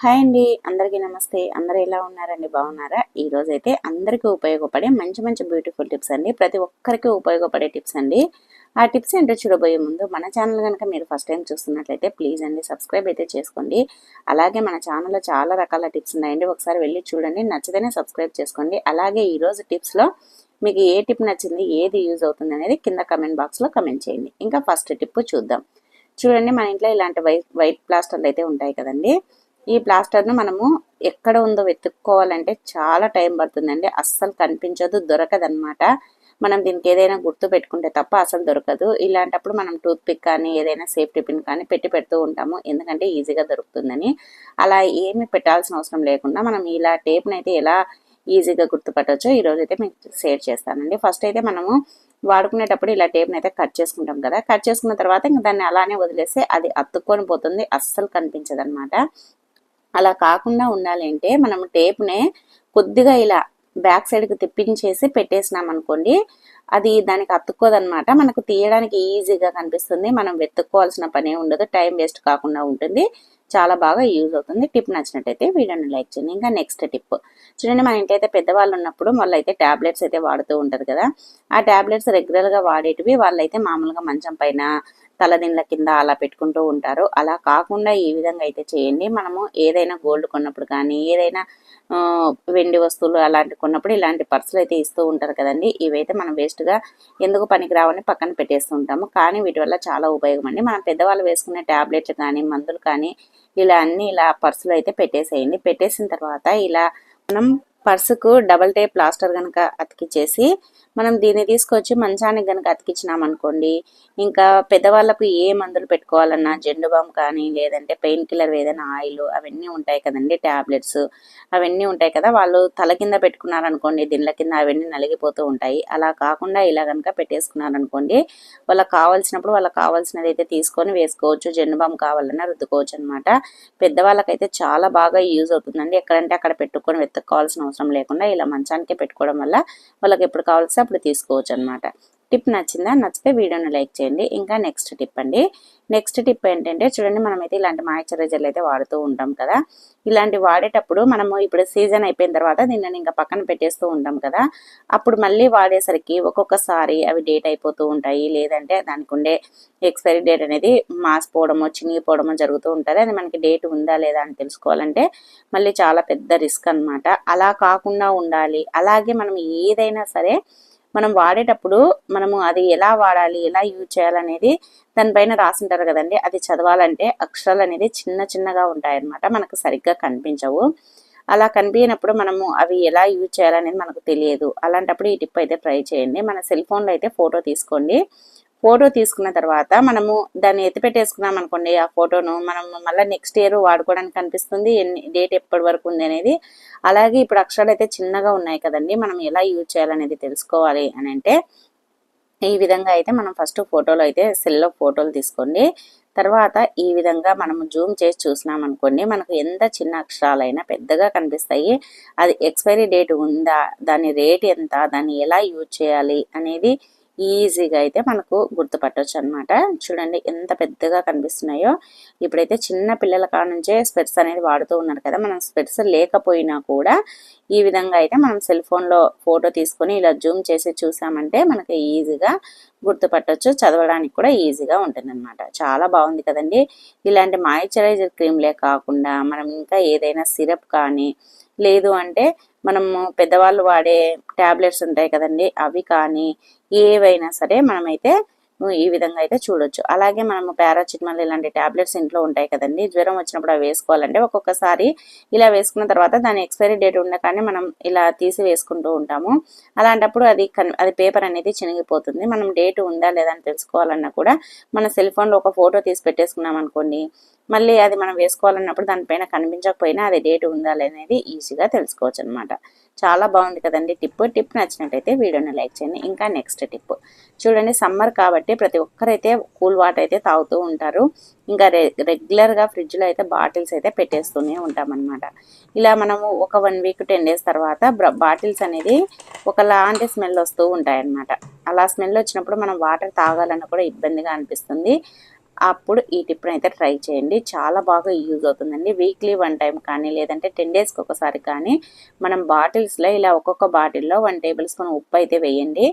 Hi అండి. అందరికీ నమస్తే. అందరూ ఎలా ఉన్నారండి? బాగున్నారా? ఈరోజు అయితే అందరికీ ఉపయోగపడే మంచి మంచి బ్యూటిఫుల్ టిప్స్ అండి. ప్రతి ఒక్కరికి ఉపయోగపడే టిప్స్ అండి. ఆ టిప్స్ ఏంటో చూడబోయే ముందు మన ఛానల్ కనుక మీరు ఫస్ట్ టైం చూస్తున్నట్లయితే ప్లీజ్ అండి సబ్స్క్రైబ్ అయితే చేసుకోండి. అలాగే మన ఛానల్లో చాలా రకాల టిప్స్ ఉన్నాయండి. ఒకసారి వెళ్ళి చూడండి. నచ్చితేనే సబ్స్క్రైబ్ చేసుకోండి. అలాగే ఈరోజు టిప్స్లో మీకు ఏ టిప్ నచ్చింది ఏది యూజ్ అవుతుంది అనేది కింద కమెంట్ బాక్స్లో కమెంట్ చేయండి. ఇంకా ఫస్ట్ టిప్ చూద్దాం. చూడండి మన ఇంట్లో ఇలాంటి వైట్ వైట్ ప్లాస్టర్లు అయితే ఉంటాయి కదండి. ఈ ప్లాస్టర్ను మనము ఎక్కడ ఉందో వెతుక్కోవాలంటే చాలా టైం పడుతుందండి. అస్సలు కనిపించదు దొరకదనమాట మనం దీనికి ఏదైనా గుర్తు పెట్టుకుంటే తప్ప అసలు దొరకదు. ఇలాంటప్పుడు మనం టూత్ పిక్ కానీ ఏదైనా సేఫ్టీ పిన్ కానీ పెట్టి పెడుతూ ఉంటాము. ఎందుకంటే ఈజీగా దొరుకుతుందని. అలా ఏమి పెట్టాల్సిన అవసరం లేకుండా మనం ఇలా టేప్ని అయితే ఎలా ఈజీగా గుర్తుపట్టవచ్చో ఈరోజు అయితే మీకు షేర్ చేస్తానండి. ఫస్ట్ అయితే మనము వాడుకునేటప్పుడు ఇలా టేప్ని అయితే కట్ చేసుకుంటాం కదా. కట్ చేసుకున్న తర్వాత ఇంకా దాన్ని అలానే వదిలేస్తే అది అతుక్కొని పోతుంది. అస్సలు కనిపించదు అనమాట అలా కాకుండా ఉండాలంటే మనం టేప్నే కొద్దిగా ఇలా బ్యాక్ సైడ్కి తిప్పించేసి పెట్టేసినాం అనుకోండి అది దానికి అతుక్కోదనమాట మనకు తీయడానికి ఈజీగా కనిపిస్తుంది. మనం వెతుక్కోవాల్సిన పని ఉండదు. టైం వేస్ట్ కాకుండా ఉంటుంది. చాలా బాగా యూజ్ అవుతుంది. టిప్ నచ్చినట్టయితే వీడియోని లైక్ చేయండి. ఇంకా నెక్స్ట్ టిప్. చూడండి మన ఇంటి అయితే పెద్దవాళ్ళు ఉన్నప్పుడు వాళ్ళు అయితే ట్యాబ్లెట్స్ అయితే వాడుతూ ఉంటారు కదా. ఆ ట్యాబ్లెట్స్ రెగ్యులర్గా వాడేటివి వాళ్ళైతే మామూలుగా మంచం పైన తలదిండ్ల కింద అలా పెట్టుకుంటూ ఉంటారు. అలా కాకుండా ఈ విధంగా అయితే చేయండి. మనము ఏదైనా గోల్డ్ కొన్నప్పుడు కానీ ఏదైనా వెండి వస్తువులు అలాంటి కొన్నప్పుడు ఇలాంటి పర్సులు అయితే ఇస్తూ ఉంటారు కదండి. ఇవైతే మనం వేస్ట్గా ఎందుకు పనికిరావని పక్కన పెట్టేస్తూ ఉంటాము. కానీ వీటి వల్ల చాలా ఉపయోగం అండి. మనం పెద్దవాళ్ళు వేసుకునే ట్యాబ్లెట్లు కానీ మందులు కానీ ఇలా అన్ని ఇలా పర్సులు అయితే పెట్టేసేయండి. పెట్టేసిన తర్వాత ఇలా మనం పర్సుకు డబల్ టేప్ ప్లాస్టర్ కనుక అతికిచ్చేసి మనం దీన్ని తీసుకొచ్చి మంచానికి కనుక అతికిచ్చినామనుకోండి అనుకోండి ఇంకా పెద్దవాళ్ళకు ఏ మందులు పెట్టుకోవాలన్నా జెండు బామ్ కానీ లేదంటే పెయిన్ కిల్లర్ ఏదైనా ఆయిల్ అవన్నీ ఉంటాయి కదండి ట్యాబ్లెట్స్ అవన్నీ ఉంటాయి కదా వాళ్ళు తల కింద పెట్టుకున్నారనుకోండి దీనిల కింద అవన్నీ నలిగిపోతూ ఉంటాయి. అలా కాకుండా ఇలా కనుక పెట్టేసుకున్నారనుకోండి వాళ్ళకి కావాల్సినప్పుడు వాళ్ళకి కావాల్సినది అయితే తీసుకొని వేసుకోవచ్చు జెండు బామ్ కావాలన్నా రుద్దుకోవచ్చు అనమాట పెద్దవాళ్ళకైతే చాలా బాగా యూజ్ అవుతుందండి ఎక్కడంటే అక్కడ పెట్టుకొని వెతుక్కోవాల్సిన అవసరం లేకుండా ఇలా మంచానికే పెట్టుకోవడం వల్ల వాళ్ళకి ఎప్పుడు కావాల్సి అప్పుడు తీసుకోవచ్చు అనమాట టిప్ నచ్చిందా నచ్చితే వీడియోని లైక్ చేయండి. ఇంకా నెక్స్ట్ టిప్ అండి. నెక్స్ట్ టిప్ ఏంటంటే చూడండి మనమైతే ఇలాంటి మాయిశ్చరైజర్లు అయితే వాడుతూ ఉంటాం కదా. ఇలాంటి వాడేటప్పుడు మనము ఇప్పుడు సీజన్ అయిపోయిన తర్వాత దీన్ని ఇంకా పక్కన పెట్టేస్తూ ఉంటాం కదా. అప్పుడు మళ్ళీ వాడేసరికి ఒక్కొక్కసారి అవి డేట్ అయిపోతూ ఉంటాయి. లేదంటే దానికి ఉండే ఎక్స్పైరీ డేట్ అనేది మాసిపోవడము చినిగిపోవడము జరుగుతూ ఉంటుంది. అది మనకి డేట్ ఉందా లేదా అని తెలుసుకోవాలంటే మళ్ళీ చాలా పెద్ద రిస్క్ అనమాట అలా కాకుండా ఉండాలి. అలాగే మనం ఏదైనా సరే మనం వాడేటప్పుడు మనము అది ఎలా వాడాలి ఎలా యూజ్ చేయాలనేది దానిపైన రాసింటారు కదండి. అది చదవాలంటే అక్షరాలు అనేది చిన్న చిన్నగా ఉంటాయన్నమాట. మనకు సరిగ్గా కనిపించవు. అలా కనిపించినప్పుడు మనము అవి ఎలా యూజ్ చేయాలనేది మనకు తెలియదు. అలాంటప్పుడు ఈ టిప్ అయితే ట్రై చేయండి. మన సెల్ ఫోన్లో అయితే ఫోటో తీసుకోండి. ఫోటో తీసుకున్న తర్వాత మనము దాన్ని ఎత్తిపెట్టేసుకున్నాం అనుకోండి ఆ ఫోటోను. మనం మళ్ళీ నెక్స్ట్ ఇయర్ వాడుకోవడానికి కనిపిస్తుంది ఎన్ని డేట్ ఎప్పటి వరకు ఉంది అనేది. అలాగే ఇప్పుడు అక్షరాలు అయితే చిన్నగా ఉన్నాయి కదండి మనం ఎలా యూజ్ చేయాలనేది తెలుసుకోవాలి అని అంటే ఈ విధంగా అయితే మనం ఫస్ట్ ఫోటోలో అయితే సెల్లో ఫోటోలు తీసుకోండి. తర్వాత ఈ విధంగా మనం జూమ్ చేసి చూసినాం అనుకోండి మనకు ఎంత చిన్న అక్షరాలైనా పెద్దగా కనిపిస్తాయి. అది ఎక్స్పైరీ డేట్ ఉందా దాని రేట్ ఎంత దాన్ని ఎలా యూజ్ చేయాలి అనేది ఈజీగా అయితే మనకు గుర్తుపట్టవచ్చు అనమాట చూడండి ఎంత పెద్దగా కనిపిస్తున్నాయో. ఇప్పుడైతే చిన్న పిల్లల కానుంచే స్పెట్స్ అనేది వాడుతూ ఉన్నారు కదా. మనం స్పెట్స్ లేకపోయినా కూడా ఈ విధంగా అయితే మనం సెల్ ఫోన్లో ఫోటో తీసుకొని ఇలా జూమ్ చేసి చూసామంటే మనకి ఈజీగా గుర్తుపట్టవచ్చు చదవడానికి కూడా ఈజీగా ఉంటుంది అనమాట చాలా బాగుంది కదండి. ఇలాంటి మాయిశ్చరైజర్ క్రీమ్లే కాకుండా మనం ఇంకా ఏదైనా సిరప్ కానీ లేదు అంటే మనము పెద్దవాళ్ళు వాడే ట్యాబ్లెట్స్ ఉంటాయి కదండి అవి కానీ ఏవైనా సరే మనమైతే ఈ విధంగా అయితే చూడొచ్చు. అలాగే మనము పారాసిటమాల్ ఇలాంటి టాబ్లెట్స్ ఇంట్లో ఉంటాయి కదండి జ్వరం వచ్చినప్పుడు అవి వేసుకోవాలంటే ఒక్కొక్కసారి ఇలా వేసుకున్న తర్వాత దాని ఎక్స్పైరీ డేట్ ఉండగానే మనం ఇలా తీసి వేసుకుంటూ ఉంటాము. అలాంటప్పుడు అది అది పేపర్ అనేది చినిగిపోతుంది. మనం డేట్ ఉందా లేదా అని తెలుసుకోవాలన్నా కూడా మన సెల్ ఫోన్లో ఒక ఫోటో తీసి పెట్టేసుకున్నాం అనుకోండి మళ్ళీ అది మనం వేసుకోవాలన్నప్పుడు దానిపైన కనిపించకపోయినా అది డేట్ ఉందా అనేది ఈజీగా తెలుసుకోవచ్చు అనమాట చాలా బాగుంది కదండి టిప్. టిప్ నచ్చినట్టయితే వీడియోని లైక్ చేయండి. ఇంకా నెక్స్ట్ టిప్. చూడండి సమ్మర్ కాబట్టి ప్రతి ఒక్కరైతే కూల్ వాటర్ అయితే తాగుతూ ఉంటారు. ఇంకా రె రెగ్యులర్గా ఫ్రిడ్జ్లో అయితే బాటిల్స్ అయితే పెట్టేస్తూనే ఉంటామన్నమాట. ఇలా మనము ఒక వన్ వీక్ టెన్ డేస్ తర్వాత బాటిల్స్ అనేది ఒకలాంటి స్మెల్ వస్తూ ఉంటాయన్నమాట. అలా స్మెల్ వచ్చినప్పుడు మనం వాటర్ తాగాలన్న కూడా ఇబ్బందిగా అనిపిస్తుంది. అప్పుడు ఈ టిప్ని అయితే ట్రై చేయండి. చాలా బాగా యూజ్ అవుతుందండి. వీక్లీ వన్ టైం కానీ లేదంటే టెన్ డేస్కి ఒకసారి కానీ మనం బాటిల్స్లో ఇలా ఒక్కొక్క బాటిల్లో వన్ టేబుల్ స్పూన్ ఉప్పు అయితే వేయండి.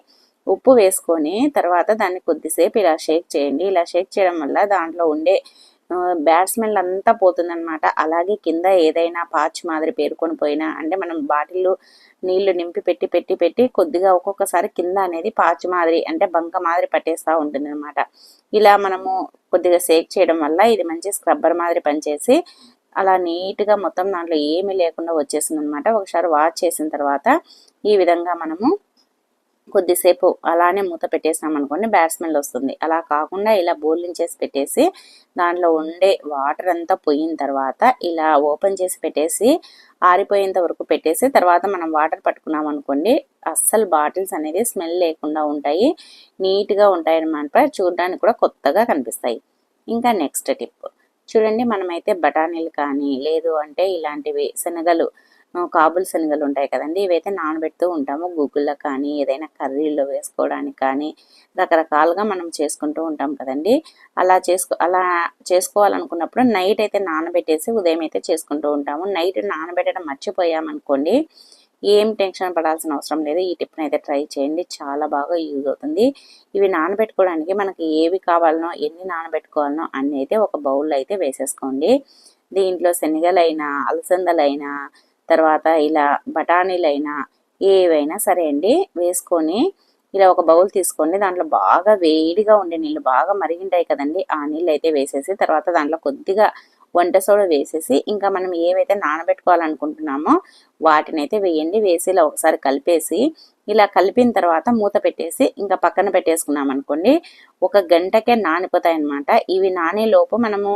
ఉప్పు వేసుకొని తర్వాత దాన్ని కొద్దిసేపు ఇలా షేక్ చేయండి. ఇలా షేక్ చేయడం వల్ల దాంట్లో ఉండే బ్యాడ్ స్మెల్ అంతా పోతుందన్నమాట. అలాగే కింద ఏదైనా పాచ్ మాదిరి పేరుకొని పోయినా అంటే మనం బాటిల్ నీళ్ళు నింపి పెట్టి పెట్టి పెట్టి కొద్దిగా ఒక్కొక్కసారి కింద అనేది పాచ్ మాదిరి అంటే బంక మాదిరి పట్టేస్తూ ఉంటుంది అనమాట ఇలా మనము కొద్దిగా సేక్ చేయడం వల్ల ఇది మంచి స్క్రబ్బర్ మాదిరి పనిచేసి అలా నీట్గా మొత్తం దాంట్లో ఏమీ లేకుండా వచ్చేసింది అనమాట ఒకసారి వాష్ చేసిన తర్వాత ఈ విధంగా మనము కొద్దిసేపు అలానే మూత పెట్టేసినాం అనుకోండి బ్యాడ్ స్మెల్ వస్తుంది. అలా కాకుండా ఇలా బోర్లించేసి పెట్టేసి దాంట్లో ఉండే వాటర్ అంతా పోయిన తర్వాత ఇలా ఓపెన్ చేసి పెట్టేసి ఆరిపోయేంత వరకు పెట్టేసి తర్వాత మనం వాటర్ పట్టుకున్నాం అనుకోండి అస్సలు బాటిల్స్ అనేది స్మెల్ లేకుండా ఉంటాయి. నీట్గా ఉంటాయి అనమాట చూడడానికి కూడా కొత్తగా కనిపిస్తాయి. ఇంకా నెక్స్ట్ టిప్ చూడండి మనమైతే బఠానీలు కానీ లేదు అంటే ఇలాంటివి శనగలు కాబుల్ శనగలు ఉంటాయి కదండి. ఇవైతే నానబెడుతూ ఉంటాము. గూగుల్లో కానీ ఏదైనా కర్రీలో వేసుకోవడానికి కానీ రకరకాలుగా మనం చేసుకుంటూ ఉంటాం కదండి. అలా చేసుకో అలా చేసుకోవాలనుకున్నప్పుడు నైట్ అయితే నానబెట్టేసి ఉదయం అయితే చేసుకుంటూ ఉంటాము. నైట్ నానబెట్టడం మర్చిపోయామనుకోండి ఏం టెన్షన్ పడాల్సిన అవసరం లేదు. ఈ టిప్ని అయితే ట్రై చేయండి. చాలా బాగా యూజ్ అవుతుంది. ఇవి నానబెట్టుకోవడానికి మనకి ఏవి కావాలనో ఎన్ని నానబెట్టుకోవాలనో అన్నీ అయితే ఒక బౌల్లో అయితే వేసేసుకోండి. దీంట్లో శనగలైనా అలసందలైనా తర్వాత ఇలా బఠానీలైనా ఏవైనా సరే అండి వేసుకొని ఇలా ఒక బౌల్ తీసుకోండి. దాంట్లో బాగా వేడిగా ఉండే నీళ్ళు బాగా మరిగింటాయి కదండి. ఆ నీళ్ళు అయితే వేసేసి తర్వాత దాంట్లో కొద్దిగా వంట సోడా వేసేసి ఇంకా మనం ఏవైతే నానబెట్టుకోవాలనుకుంటున్నామో వాటిని అయితే వేయండి. వేసి ఇలా ఒకసారి కలిపేసి ఇలా కలిపిన తర్వాత మూత పెట్టేసి ఇంకా పక్కన పెట్టేసుకున్నాం అనుకోండి. ఒక గంటకే నానిపోతాయి అనమాట ఇవి నానే లోపు మనము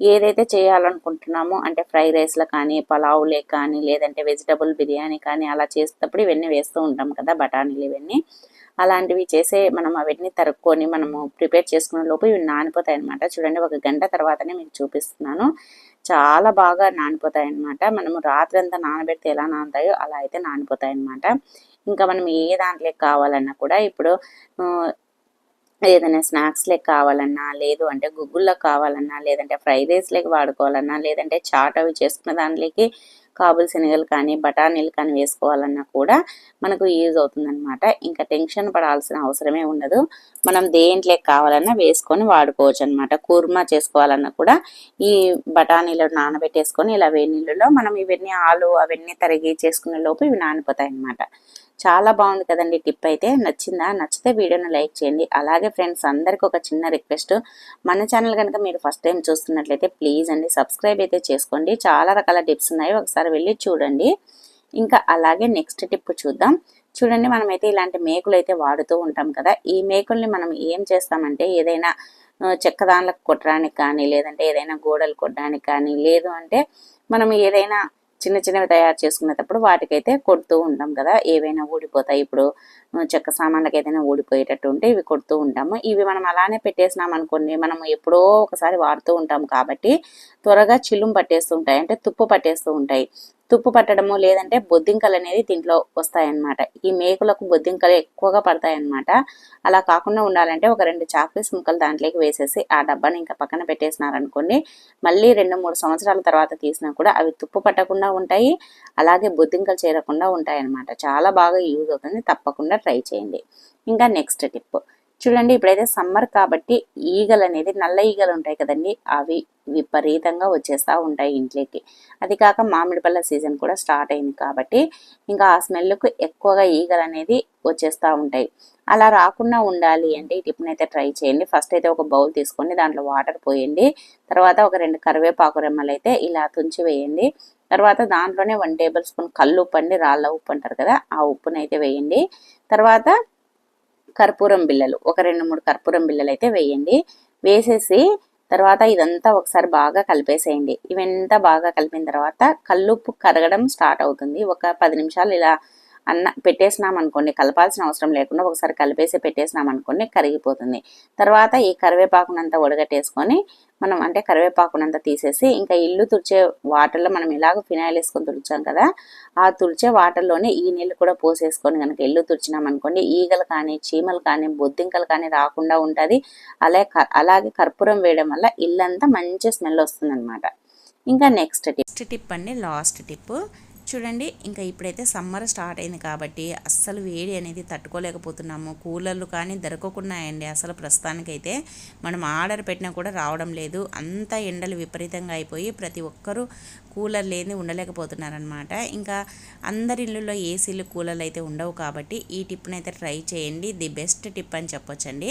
ఏదైతే చేయాలనుకుంటున్నామో అంటే ఫ్రై రైస్లో కానీ పలావులే కానీ లేదంటే వెజిటబుల్ బిర్యానీ కానీ అలా చేసేటప్పుడు ఇవన్నీ వేస్తూ ఉంటాం కదా బఠానీలు ఇవన్నీ. అలాంటివి చేసే మనం అవన్నీ తరుక్కొని మనము ప్రిపేర్ చేసుకునే లోపు ఇవి నానిపోతాయి అనమాట చూడండి ఒక గంట తర్వాతనే మీకు చూపిస్తున్నాను. చాలా బాగా నానిపోతాయి అనమాట మనము రాత్రి అంతా నానబెడితే ఎలా నానుతాయో అలా అయితే నానిపోతాయి అనమాట ఇంకా మనం ఏ దాంట్లో కావాలన్నా కూడా ఇప్పుడు ఏదైనా స్నాక్స్ లెక్క కావాలన్నా లేదు అంటే గుగ్గుల్లో కావాలన్నా లేదంటే ఫ్రైడ్ రైస్ లెక్క వాడుకోవాలన్నా లేదంటే చాట్ అవి చేసుకున్న దాంట్లోకి కాబుల్ శనగలు కానీ బఠానీలు కానీ వేసుకోవాలన్నా కూడా మనకు యూజ్ అవుతుందన్నమాట. ఇంకా టెన్షన్ పడాల్సిన అవసరమే ఉండదు. మనం దేంట్లో కావాలన్నా వేసుకొని వాడుకోవచ్చు అనమాట కూర్మా చేసుకోవాలన్నా కూడా ఈ బఠానీలు నానబెట్టేసుకొని ఇలా వేడి నీళ్ళలో మనం ఇవన్నీ ఆలు అవన్నీ తరిగి చేసుకునే లోపు ఇవి నానిపోతాయి అనమాట చాలా బాగుంది కదండి టిప్ అయితే. నచ్చిందా? నచ్చితే వీడియోని లైక్ చేయండి. అలాగే ఫ్రెండ్స్ అందరికి ఒక చిన్న రిక్వెస్ట్. మన ఛానల్ కనుక మీరు ఫస్ట్ టైం చూస్తున్నట్లయితే ప్లీజ్ అండి సబ్స్క్రైబ్ అయితే చేసుకోండి. చాలా రకాల టిప్స్ ఉన్నాయి. ఒకసారి వెళ్ళి చూడండి. ఇంకా అలాగే నెక్స్ట్ టిప్ చూద్దాం. చూడండి మనమైతే ఇలాంటి మేకులు అయితే వాడుతూ ఉంటాం కదా. ఈ మేకుల్ని మనం ఏం చేస్తామంటే ఏదైనా చెక్కదాన్లకు కొట్టడానికి కానీ లేదంటే ఏదైనా గోడలు కొట్టడానికి కానీ లేదు అంటే మనం ఏదైనా చిన్న చిన్నవి తయారు చేసుకునేటప్పుడు వాటికైతే కొడుతూ ఉంటాం కదా. ఏవైనా ఊడిపోతాయి. ఇప్పుడు చెక్క సామాన్లకు ఏదైనా ఊడిపోయేటట్టు ఉంటే ఇవి కొడుతూ ఉంటాము. ఇవి మనం అలానే పెట్టేసినాం అనుకోండి మనం ఎప్పుడో ఒకసారి వాడుతూ ఉంటాం కాబట్టి త్వరగా చిల్లుం పట్టేస్తూ ఉంటాయి. అంటే తుప్పు పట్టేస్తూ ఉంటాయి. తుప్పు పట్టడము లేదంటే బొద్దింకలు అనేది దీంట్లో వస్తాయన్నమాట. ఈ మేకులకు బొద్దింకలు ఎక్కువగా పడతాయన్నమాట. అలా కాకుండా ఉండాలంటే ఒక రెండు చాక్లెట్స్ ముక్కలు దాంట్లోకి వేసేసి ఆ డబ్బాని ఇంకా పక్కన పెట్టేసినారనుకోండి మళ్ళీ రెండు మూడు సంవత్సరాల తర్వాత తీసినా కూడా అవి తుప్పు పట్టకుండా ఉంటాయి. అలాగే బొద్దింకలు చేరకుండా ఉంటాయి అన్నమాట చాలా బాగా యూజ్ అవుతుంది. తప్పకుండా ట్రై చేయండి. ఇంకా నెక్స్ట్ టిప్ చూడండి ఇప్పుడైతే సమ్మర్ కాబట్టి ఈగలు అనేది నల్ల ఈగలు ఉంటాయి కదండి. అవి విపరీతంగా వచ్చేస్తూ ఉంటాయి ఇంట్లోకి. అది కాక మామిడి పళ్ళ సీజన్ కూడా స్టార్ట్ అయింది కాబట్టి ఇంకా ఆ స్మెల్కు ఎక్కువగా ఈగలు అనేది వచ్చేస్తూ ఉంటాయి. అలా రాకుండా ఉండాలి అంటే ఈ టిప్ని అయితే ట్రై చేయండి. ఫస్ట్ అయితే ఒక బౌల్ తీసుకొని దాంట్లో వాటర్ పోయండి. తర్వాత ఒక రెండు కరివేపాకు రెమ్మలు అయితే ఇలా తుంచి వేయండి. తర్వాత దాంట్లోనే వన్ టేబుల్ స్పూన్ కళ్ళు ఉప్పు అండి రాళ్ళ ఉప్పు అంటారు కదా ఆ ఉప్పునైతే అయితే వేయండి. తర్వాత కర్పూరం బిళ్ళలు ఒక రెండు మూడు కర్పూరం బిళ్ళలు అయితే వేయండి. వేసేసి తర్వాత ఇదంతా ఒకసారి బాగా కలిపేసేయండి. ఇవంతా బాగా కలిపిన తర్వాత కల్లుప్పు కరగడం స్టార్ట్ అవుతుంది. ఒక పది నిమిషాలు ఇలా అన్న పెట్టేసినాం అనుకోండి కలపాల్సిన అవసరం లేకుండా ఒకసారి కలిపేసి పెట్టేసినాం అనుకోండి కరిగిపోతుంది. తర్వాత ఈ కరివేపాకునంతా ఉడగట్టేసుకొని మనం అంటే కరివేపాకునంతా తీసేసి ఇంకా ఇల్లు తుడిచే వాటర్లో మనం ఇలాగ ఫినాయిల్ వేసుకొని తుడిచాం కదా ఆ తుడిచే వాటర్లోనే ఈ నీళ్ళు కూడా పోసేసుకొని కనుక ఇల్లు తుడిచినాం అనుకోండి ఈగలు కానీ చీమలు కానీ బొద్దింకలు కానీ రాకుండా ఉంటుంది. అలాగే అలాగే కర్పూరం వేయడం వల్ల ఇల్లంతా మంచి స్మెల్ వస్తుంది ఇంకా నెక్స్ట్ టిప్. నెక్స్ట్ టిప్ అండి లాస్ట్ టిప్. చూడండి ఇంకా ఇప్పుడైతే సమ్మర్ స్టార్ట్ అయింది కాబట్టి అస్సలు వేడి అనేది తట్టుకోలేకపోతున్నాము. కూలర్లు కానీ దొరకకున్నాయండి అసలు ప్రస్తుతానికైతే. మనం ఆర్డర్ పెట్టినా కూడా రావడం లేదు. అంత ఎండలు విపరీతంగా అయిపోయి ప్రతి ఒక్కరూ కూలర్ లేని ఉండలేకపోతున్నారనమాట ఇంకా అందరి ఇళ్ళల్లో ఏసీలు కూలర్లు అయితే ఉండవు కాబట్టి ఈ టిప్ని అయితే ట్రై చేయండి. ది బెస్ట్ టిప్ అని చెప్పొచ్చండి.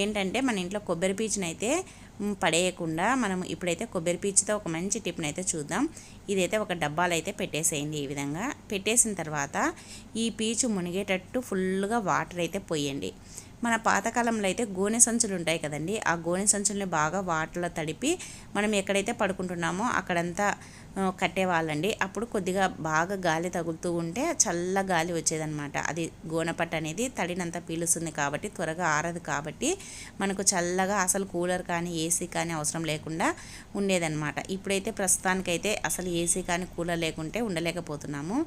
ఏంటంటే మన ఇంట్లో కొబ్బరి పీచునైతే అయితే పడేయకుండా మనం ఇప్పుడైతే కొబ్బరి పీచుతో ఒక మంచి టిప్ని అయితే చూద్దాం. ఇదైతే ఒక డబ్బాలు అయితే పెట్టేసేయండి ఈ విధంగా. పెట్టేసిన తర్వాత ఈ పీచు మునిగేటట్టు ఫుల్గా వాటర్ అయితే పోయండి. మన పాతకాలంలో అయితే గోనె సంచులు ఉంటాయి కదండి. ఆ గోనె సంచుల్ని బాగా వాటర్లో తడిపి మనం ఎక్కడైతే పడుకుంటున్నామో అక్కడంతా కట్టేవాళ్ళండి. అప్పుడు కొద్దిగా బాగా గాలి తగులుతూ ఉంటే చల్ల గాలి వచ్చేదనమాట అది గోనపట్ట అనేది తడినంత పీలుస్తుంది కాబట్టి త్వరగా ఆరదు కాబట్టి మనకు చల్లగా అసలు కూలర్ కానీ ఏసీ కానీ అవసరం లేకుండా ఉండేదన్నమాట. ఇప్పుడైతే ప్రస్తుతానికైతే అసలు ఏసీ కానీ కూలర్ లేకుంటే ఉండలేకపోతున్నాము.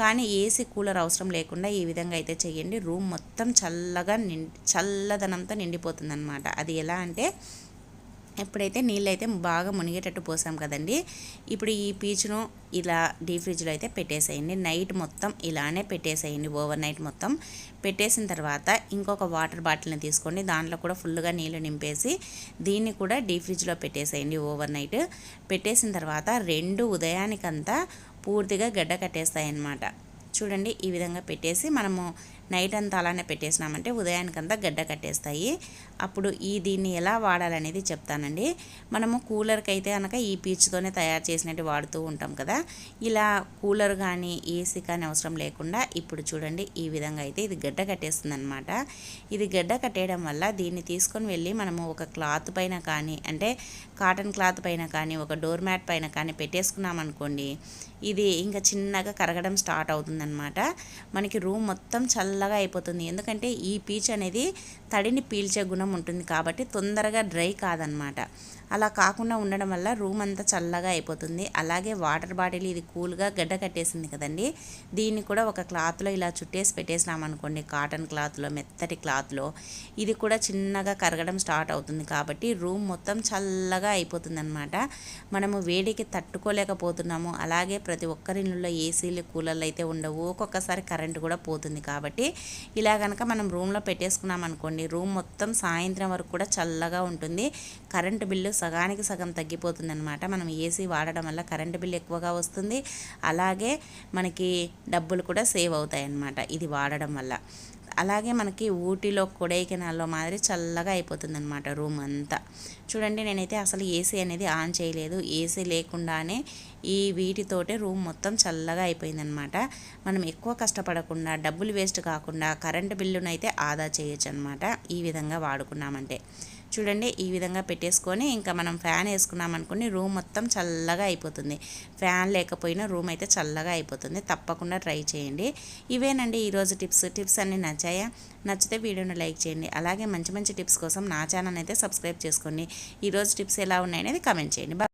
కానీ ఏసీ కూలర్ అవసరం లేకుండా ఈ విధంగా అయితే చేయండి. రూమ్ మొత్తం చల్లగా నిండి చల్లదనంతో నిండిపోతుంది అనమాట అది ఎలా అంటే ఎప్పుడైతే నీళ్ళు అయితే బాగా మునిగేటట్టు పోసాం కదండి ఇప్పుడు ఈ పీచును ఇలా డీ ఫ్రిడ్జ్లో అయితే పెట్టేసేయండి. నైట్ మొత్తం ఇలానే పెట్టేసేయండి ఓవర్ నైట్ మొత్తం. పెట్టేసిన తర్వాత ఇంకొక వాటర్ బాటిల్ని తీసుకోండి. దాంట్లో కూడా ఫుల్గా నీళ్ళు నింపేసి దీన్ని కూడా డీ ఫ్రిడ్జ్లో పెట్టేసేయండి ఓవర్ నైట్. పెట్టేసిన తర్వాత రెండు ఉదయానికంతా పూర్తిగా గడ్డ కట్టేస్తాయి అన్నమాట చూడండి ఈ విధంగా పెట్టేసి మనము నైట్ అంతా అలానే పెట్టేసినామంటే ఉదయానికంతా గడ్డ కట్టేస్తాయి. అప్పుడు ఈ దీన్ని ఎలా వాడాలనేది చెప్తానండి. మనము కూలర్కి అయితే కనుక ఈ పీచుతోనే తయారు చేసినట్టు వాడుతూ ఉంటాం కదా. ఇలా కూలర్ కానీ ఏసీ కానీ అవసరం లేకుండా ఇప్పుడు చూడండి ఈ విధంగా అయితే ఇది గడ్డ కట్టేస్తుంది అనమాట ఇది గడ్డ కట్టేయడం వల్ల దీన్ని తీసుకొని వెళ్ళి మనము ఒక క్లాత్ పైన కానీ అంటే కాటన్ క్లాత్ పైన కానీ ఒక డోర్ మ్యాట్ పైన కానీ పెట్టేసుకున్నాం అనుకోండి ఇది ఇంకా చిన్నగా కరగడం స్టార్ట్ అవుతుందన్నమాట. మనకి రూమ్ మొత్తం చల్లగా అయిపోతుంది. ఎందుకంటే ఈ పీచ్ అనేది తడిని పీల్చే గుణం ఉంటుంది కాబట్టి తొందరగా డ్రై కాదనమాట. అలా కాకుండా ఉండడం వల్ల రూమ్ అంతా చల్లగా అయిపోతుంది. అలాగే వాటర్ బాటిల్ ఇది కూల్గా గడ్డ కట్టేసింది కదండి. దీన్ని కూడా ఒక క్లాత్లో ఇలా చుట్టేసి పెట్టేసినాం అనుకోండి. కాటన్ క్లాత్లో మెత్తటి క్లాత్లో. ఇది కూడా చిన్నగా కరగడం స్టార్ట్ అవుతుంది కాబట్టి రూమ్ మొత్తం చల్లగా అయిపోతుంది అనమాట మనము వేడికి తట్టుకోలేకపోతున్నాము. అలాగే ప్రతి ఒక్కరి ఏసీలు కూలర్లు అయితే ఉండవు. ఒక్కొక్కసారి కరెంటు కూడా పోతుంది కాబట్టి ఇలా కనుక మనం రూమ్లో పెట్టేసుకున్నాం అనుకోండి రూమ్ మొత్తం సాయంత్రం వరకు కూడా చల్లగా ఉంటుంది. కరెంటు బిల్లు సగానికి సగం తగ్గిపోతుంది అనమాట మనం ఏసీ వాడడం వల్ల కరెంటు బిల్లు ఎక్కువగా వస్తుంది. అలాగే మనకి డబ్బులు కూడా సేవ్ అవుతాయి అన్నమాట ఇది వాడడం వల్ల. అలాగే మనకి ఊటీలో కొడైకెనాల్లో మాదిరి చల్లగా అయిపోతుంది రూమ్ అంతా. చూడండి నేనైతే అసలు ఏసీ అనేది ఆన్ చేయలేదు. ఏసీ లేకుండానే ఈ వీటితోటే రూమ్ మొత్తం చల్లగా అయిపోయిందనమాట మనం ఎక్కువ కష్టపడకుండా డబ్బులు వేస్ట్ కాకుండా కరెంటు బిల్లునైతే ఆదా చేయొచ్చు అనమాట ఈ విధంగా వాడుకున్నామంటే. చూడండి ఈ విధంగా పెట్టేసుకొని ఇంకా మనం ఫ్యాన్ వేసుకున్నాం అనుకుని రూమ్ మొత్తం చల్లగా అయిపోతుంది. ఫ్యాన్ లేకపోయినా రూమ్ అయితే చల్లగా అయిపోతుంది. తప్పకుండా ట్రై చేయండి. ఇవేనండి ఈరోజు టిప్స్. టిప్స్ అన్నీ నచ్చాయా? నచ్చితే వీడియోని లైక్ చేయండి. అలాగే మంచి మంచి టిప్స్ కోసం నా ఛానల్ అయితే సబ్స్క్రైబ్ చేసుకోండి. ఈరోజు టిప్స్ ఎలా ఉన్నాయనేది కమెంట్ చేయండి.